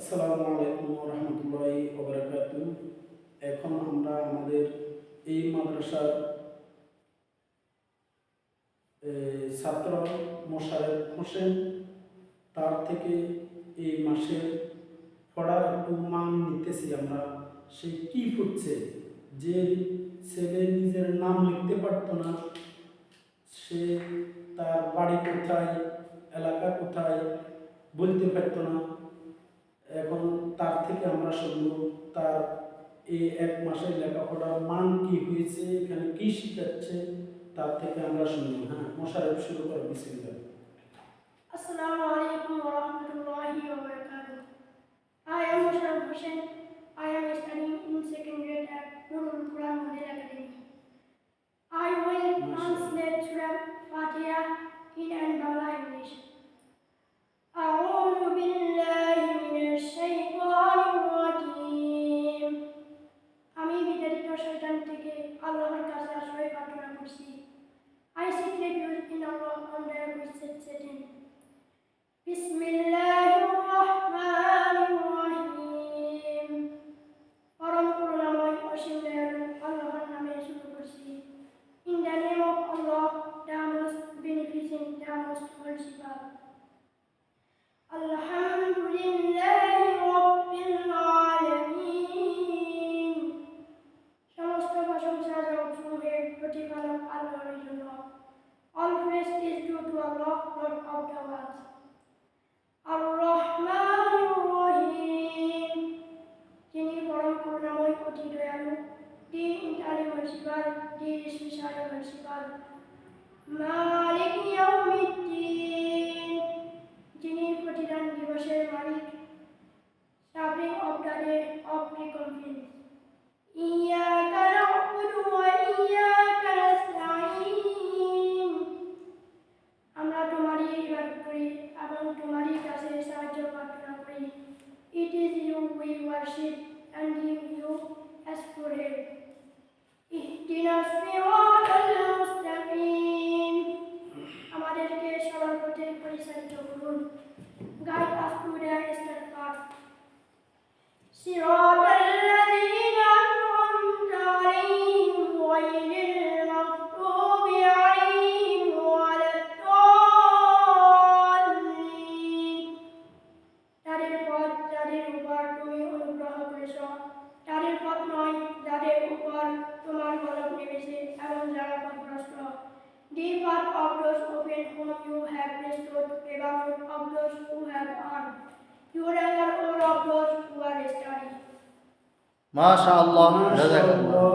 আসসালামু আলাইকুম রহমতুল্লাহি ওবরাকাত এখন আমরা আমাদের এই মাদ্রাসার ছাত্র মোশারেফ হোসেন, তার থেকে এই মাসের পড়ার একটু মান নিতেছি আমরা। সে কি করছে যে ছেলে নিজের নাম লিখতে পারতো না, সে তার বাড়ি কোথায়, এলাকা কোথায় বলতে পারতো না। এখন তার থেকে আমরা শুনব, তার এই এক মাসের লেখাপড়ার মান কি হয়েছে, এখানে কি শিখাচ্ছে, তার থেকে আমরা শুনব হ্যাঁ মোশারফ শুরু করে, বিসমিল্লাহ আসসালামু আলাইকুম ওয়া রাহমাতুল্লাহি ওয়া বারাকাতুহু আই এম মোশারফ Hussain. بسم الله الرحمن الرحيم পরম করুণাময় অসীম দয়ালু আল্লাহর নামে শুরু করছি In the name of Allah, the most beneficent, the most merciful. আলহামদুলিল্লাহি ইন্টারি মার্সিফাল দি স্পেশাল মার্সিফাল মালিক ইয়াউমিদ্দিন যিনি প্রতিদান দিবসের মালিক sovereign of the day of recompense إياك نعبد وإياك نستعين আমরা তোমারই ইবাদত করি এবং তোমারই কাছে সাহায্য প্রার্থনা করি it is you we worship and you you তাদের পথ নয় যাদের উপর তোমার গলব নেমেছে এবং যারা পথভ্রষ্ট whom you have bestowed favor of those who have earned. Your anger over of those who are studying. মাশাআল্লাহ জাযাকাল্লাহ মাশাআল্লাহ।